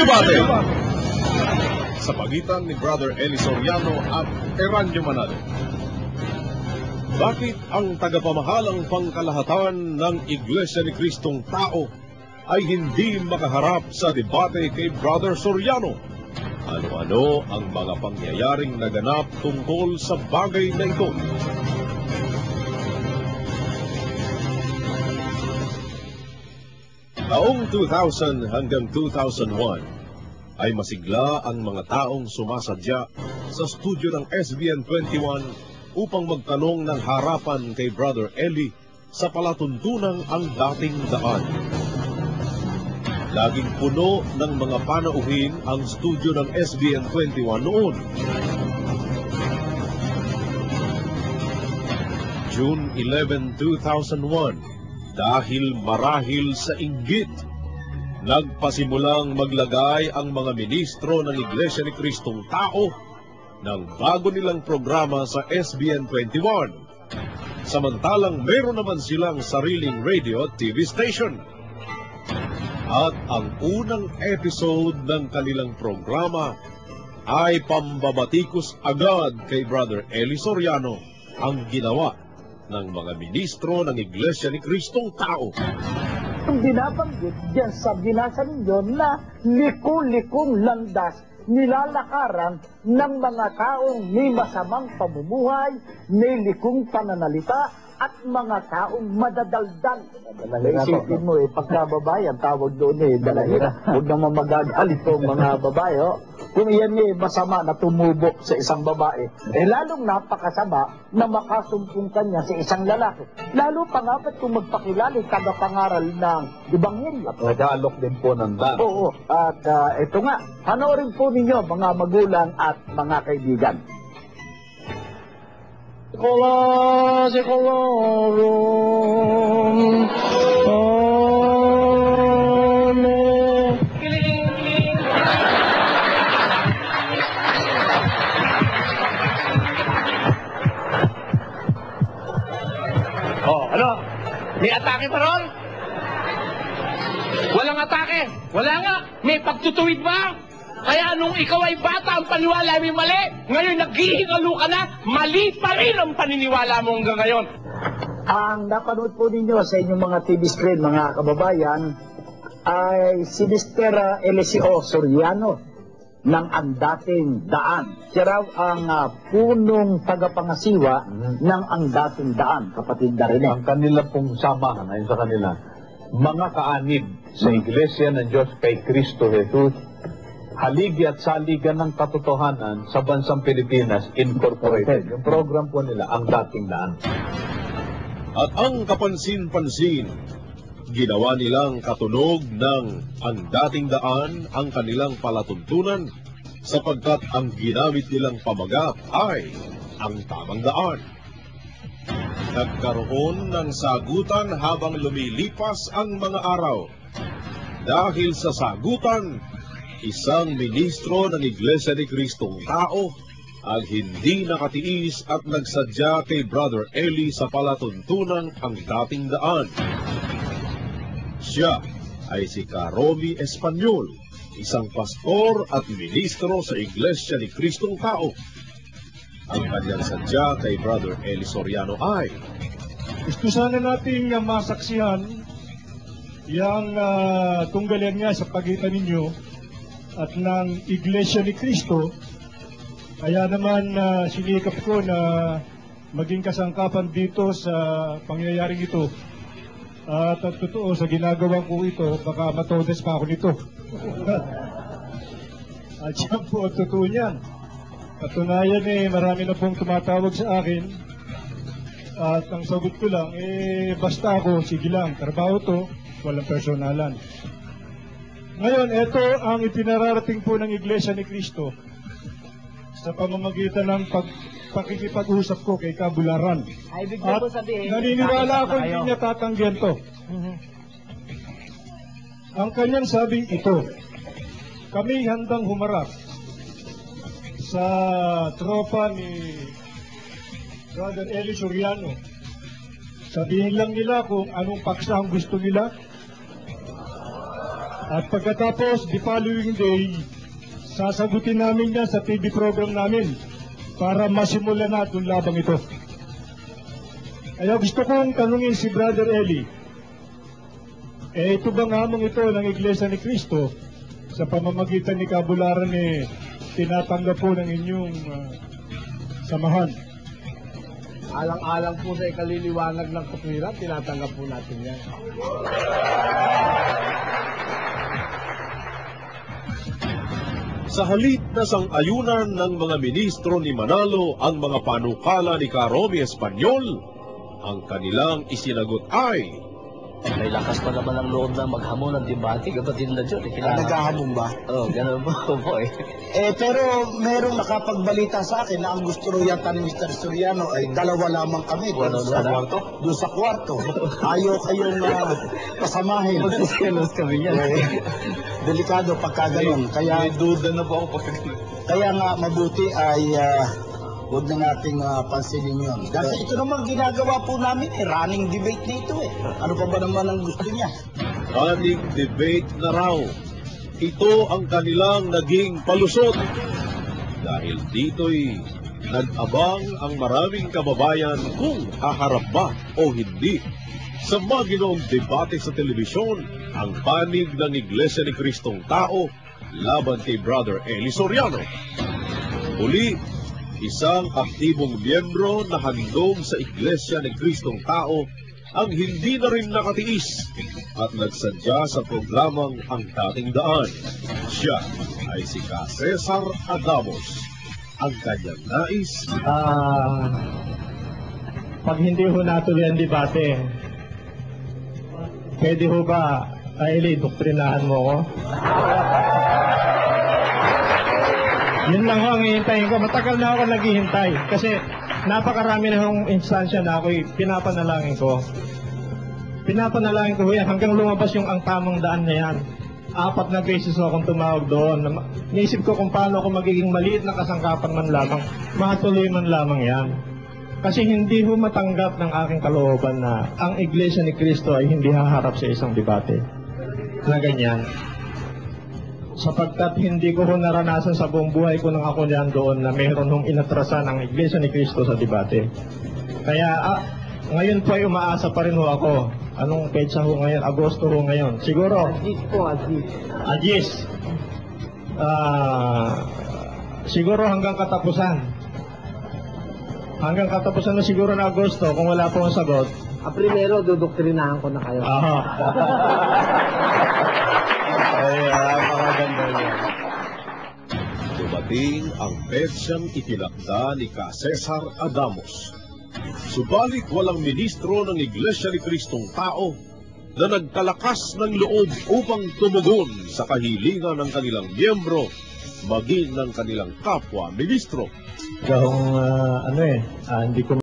Debate sa pagitan ni Brother Eli Soriano at Eranio Manalo. Bakit ang tagapamahalang pangkalahatan ng Iglesia ni Kristong Tao ay hindi makaharap sa debate kay Brother Soriano? Ano-ano ang mga pangyayaring naganap tungkol sa bagay na ito? Taong 2000 hanggang 2001 ay masigla ang mga taong sumasadya sa studio ng SBN 21 upang magtanong ng harapan kay Brother Eli sa palatuntunang ang dating daan. Laging puno ng mga panauhin ang studio ng SBN 21 noon. June 11, 2001, dahil marahil sa inggit Nagpasimulang maglagay ang mga ministro ng Iglesia ni Kristong Tao ng bago nilang programa sa SBN 21. Samantalang meron naman silang sariling radio at TV station. At ang unang episode ng kanilang programa ay pambabatikos agad kay Brother Eli Soriano ang ginawa ng mga ministro ng Iglesia ni Kristong Tao. Yung binabanggit dyan sa binasa ninyo na liko-likong landas nilalakaran ng mga taong may masamang pamumuhay, may likong pananalita, at mga taong madadaldal. Isipin mo eh, pagkababae, ang tawag doon eh, dalahira. Huwag naman magagalit po mga babae. Oh. Kung iyan eh, masama na tumubo sa isang babae, eh lalong napakasama na makasumpong kanya sa isang lalaki. Lalo pa nga ba't kung magpakilala tagapangaral ng Ebanghelyo. At nag-aalok din po ng daan. Oo, at ah, ito nga, panoorin po ninyo mga magulang at mga kaibigan. Sekolah, sekolah, rum. Amen. Oh, ano? May atake pa ron? Walang atake. Wala nga. May pagtutuwid ba? Kaya nung ikaw ay bata, ang paniwala ay mali. Ngayon, naghihingalo ka na, mali pa rin ang paniniwala mo hanggang ngayon. Ang napanood po ninyo sa inyong mga TV screen, mga kababayan, ay si Mr. Eliseo Soriano ng ang dating daan. Siya raw ang ah, punong tagapangasiwa ng ang dating daan, kapatid Darine. Ang kanila pong samahan, ayon sa kanila, mga kaanib sa Iglesia ng Diyos kay Kristo Jesus, haligi at saligan ng katotohanan sa bansang Pilipinas Incorporated. Yung program po nila, ang dating daan. At ang kapansin-pansin, ginawa nilang katunog ng ang dating daan ang kanilang palatuntunan sapagkat ang ginamit nilang pamagat ay ang tamang daan. Nagkaroon ng sagutan habang lumilipas ang mga araw. Dahil sa sagutan, isang ministro ng Iglesia ni Kristong Tao ang hindi nakatiis at nagsadya kay Brother Eli sa palatuntunan ang dating daan. Siya ay si Karomi Espanyol, isang pastor at ministro sa Iglesia ni Kristong Tao. Ang kanyang sadya kay Brother Eli Soriano ay Gusto sana nating uh, masaksihan yung uh, tunggalan niya sa pagitan ninyo at ng Iglesia ni Cristo. Kaya naman uh, sinikap ko na maging kasangkapan dito sa pangyayaring ito. At ang totoo, sa ginagawa ko ito, baka matodes pa ako nito. At yan po totoo niyan. Patunayan eh, marami na pong tumatawag sa akin at ang sagot ko lang, eh, basta ako, sige lang, trabaho to, walang personalan. Ngayon, ito ang ipinararating po ng Iglesia ni Cristo sa pamamagitan ng pag, pakikipag-usap ko kay Kabularan. Ay, ibig At ko sabihin, naniniwala ako hindi niya tatanggihan to. Ang kanyang sabing ito, kami handang humarap sa tropa ni Brother Eli Soriano. Sabihin lang nila kung anong paksa ang gusto nila. At pagkatapos, the following day, sasagutin namin yan sa TV program namin para masimulan na itong labang ito. Kaya gusto kong tanungin si Brother Eli, eh ito bang hamon ito ng Iglesia ni Cristo sa pamamagitan ni Kabularan eh tinatanggap po ng inyong ah, samahan? Alang-alang po sa ikaliliwanag ng katwiran, tinatanggap po natin yan. Sa halip na sang-ayunan ng mga ministro ni Manalo ang mga panukala ni Karomi Espanyol, ang kanilang isinagot ay May lakas pa naman ang loob na maghamon ng debate, kapatid na John. Eh, kailangan... Naghahamon ba? Oo, oh, ganun po, po eh. Eh, pero merong nakapagbalita sa akin na ang gusto rin yata ni Mr. Soriano ay dalawa lamang kami doon Wala sa kwarto. Doon sa kwarto. Ayaw kayong uh, pasamahin. Magsiselos kami yan. Eh, delikado pagka ganun. Kaya, duda na po ako pag kaya nga mabuti ay uh, huwag na nating ah, pansinin yun. Kasi ito naman ginagawa po namin eh, running debate dito eh. Ano pa ba naman ang gusto niya? running debate na raw. Ito ang kanilang naging palusot. Dahil dito'y nag-abang ang maraming kababayan kung haharap ba o hindi. Sa mga ginoong debate sa telebisyon, ang panig ng Iglesia ni Kristong Tao laban kay Brother Eli Soriano. Uli, isang aktibong miyembro na handog sa Iglesia ni Kristong Tao ang hindi na rin nakatiis at nagsadya sa programang Ang Dating Daan. Siya ay si Ka Cesar Adamos. Ang kanyang nais, Ah, pag hindi ho natuloy ang debate, pwede ho ba, Kaili, doktrinahan mo ko? Yun lang ho ang hihintayin ko. Matagal na ako naghihintay. Kasi napakarami na hong instansya na ako'y pinapanalangin ko. Pinapanalangin ko yan hanggang lumabas yung ang tamang daan na yan. Apat na beses ho akong tumawag doon. Na- Naisip ko kung paano ako magiging maliit na kasangkapan man lamang. Matuloy man lamang yan. Kasi hindi ho matanggap ng aking kalooban na ang Iglesia ni Cristo ay hindi haharap sa isang debate na ganyan. Sapagkat hindi ko ho naranasan sa buong buhay ko nang ako niyan doon na mayroon hong inatrasan ang Iglesia ni Cristo sa debate. Kaya ah, ngayon po ay umaasa pa rin ho ako. Anong petsa ho ngayon? Agosto ho ngayon. Siguro, Agis po, agis. Agis. Ah, siguro hanggang katapusan. Hanggang katapusan na siguro na Agosto, kung wala po ang sagot. A primero, dudoktrinahan ko na kayo. Aha. Ay, ah, maganda yan. dumating ang petsyang itinakda ni Ka Cesar Adamos. Subalit walang ministro ng Iglesia ni Kristong Tao na nagkalakas ng loob upang tumugon sa kahilingan ng kanilang miyembro maging ng kanilang kapwa ministro. Gahong, ah, ano eh, ah, hindi ko